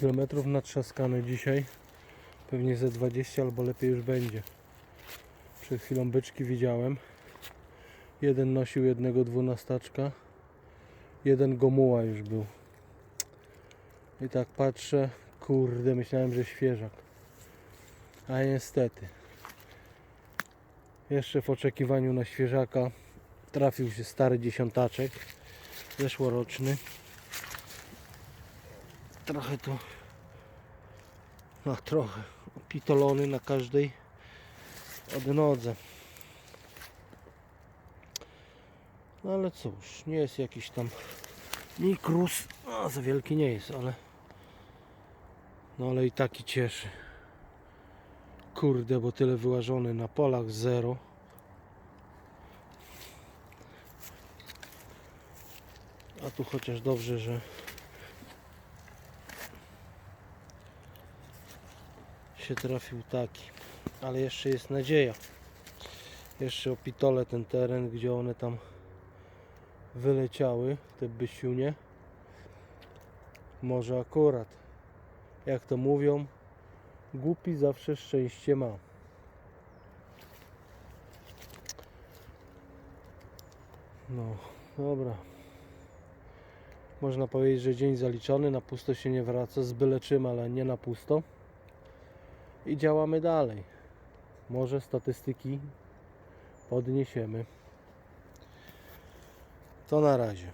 km natrzaskane dzisiaj. Pewnie ze 20 albo lepiej już będzie. Przed chwilą byczki widziałem. Jeden nosił jednego dwunastaczka. Jeden gomuła już był. I tak patrzę, kurde, myślałem, że świeżak. A niestety. Jeszcze w oczekiwaniu na świeżaka trafił się stary dziesiątaczek. Zeszłoroczny. Trochę tu, no trochę, pitolony na każdej odnodze. No ale cóż, nie jest jakiś tam mikrus, a za wielki nie jest, ale no ale i taki cieszy. Kurde, bo tyle wyłażony na polach zero. A tu chociaż dobrze, że się trafił taki. Ale jeszcze jest nadzieja. Jeszcze opitole ten teren, gdzie one tam wyleciały, te bysiunie. Może akurat, jak to mówią, głupi zawsze szczęście ma. No, dobra. Można powiedzieć, że dzień zaliczony, na pusto się nie wraca, z byle czym, ale nie na pusto. I działamy dalej. Może statystyki podniesiemy. To na razie.